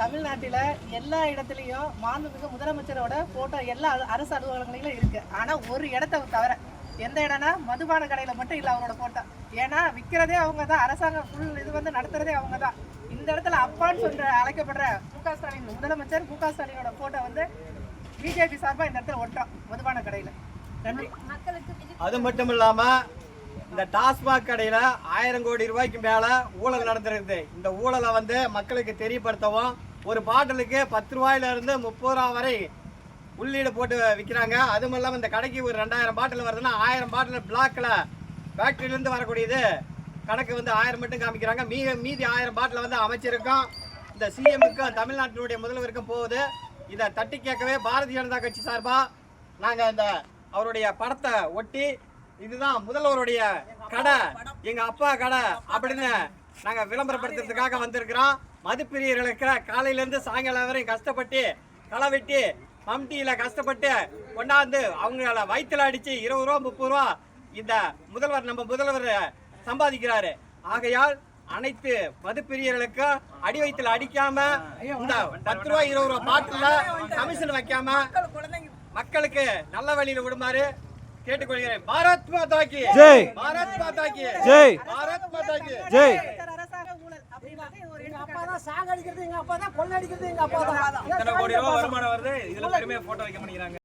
தமிழ்நாட்டில எல்லா இடத்துலயும் மாண்புமிகு முதலமைச்சரோட போட்டோ எல்லா அரசு அலுவலகங்களிலும் இருக்கு. ஆனா ஒரு இடத்த தவிர எந்த இடம்னா மதுபான கடையில மட்டும் இல்ல அவரோட போட்டோ. ஏன்னா விக்கிறதே அவங்க தான் அரசாங்கம் ஃபுல் இது வந்து நடத்துறதே அவங்க தான் இந்த இடத்துல அப்பான்னு சொல்ற அழைக்கப்படுற மு க ஸ்டாலின் முதலமைச்சர் மு க ஸ்டாலினோட போட்டோ வந்து பிஜேபி சார்பா இந்த இடத்துல ஒட்டோம் மதுபான கடையில. நன்றி. அது மட்டும் இல்லாம இந்த டாஸ்மாக் கடையில ஆயிரம் கோடி ரூபாய்க்கு மேல ஊழல் நடந்திருக்குது. இந்த ஊழலை வந்து மக்களுக்கு தெரியப்படுத்தவும் ஒரு பாட்டிலுக்கு பத்து ரூபாயிலிருந்து முப்பது ரூபா வரை உள்ளீடு போட்டு விற்கிறாங்க அதுவும் இல்லாமல் இந்த கடைக்கு ஒரு ரெண்டாயிரம் பாட்டில் வருதுன்னா ஆயிரம் பாட்டில் பிளாக்கில் ஃபேக்ட்ரியிலேருந்து வரக்கூடியது கணக்கு வந்து ஆயிரம் மட்டும் காமிக்கிறாங்க. மீ மீதி ஆயிரம் பாட்டில் வந்து அமைச்சிருக்கும். இந்த சிஎம்முக்கும் தமிழ்நாட்டினுடைய முதல்வருக்கும் போகுது. இதை தட்டி கேட்கவே பாரதிய ஜனதா கட்சி சார்பாக நாங்கள் இந்த அவருடைய படத்தை ஒட்டி இதுதான் முதல்வருடைய கடை எங்கள் அப்பா கடை அப்படின்னு நாங்க விளம்பரப்படுத்துறதுக்காக வந்திருக்கிறோம். மதுப்பிரியர்களுக்கு காலையில இருந்து சாயங்காலம் வரையும் கஷ்டப்பட்டு களை வெட்டி மம்டியில கஷ்டப்பட்டு கொண்டாந்து அவங்கள வயிற்றுல அடிச்சு இருபது ரூபா முப்பது ரூபா இந்த முதல்வர் நம்ம முதல்வர் சம்பாதிக்கிறாரு. ஆகையால் அனைத்து மதுப்பிரியர்களுக்கும் அடி வயிற்றுல அடிக்காம இந்த பத்து ரூபா இருபது ரூபா பாட்டில கமிஷன் வைக்காம மக்களுக்கு நல்ல வழியில விடுமாறு கேட்டுக்கொள்கிறேன். பாரத் மாதா கி ஜெய். பாரத் மாதா கி ஜெய். பாரத் மாதா கி ஜெய் அரசாங்க ஊழல் அப்படின்றது ஒரு சாக அடிக்கிறது எங்க அப்பா தான் கொள்ளை அடிக்கிறது எங்க அப்பா தான். இத்தனை கோடி ரூபாய் வருமானம் வருது. இதுல பெருமையா போட்டோ வைக்க மாட்டேங்கிறாங்க.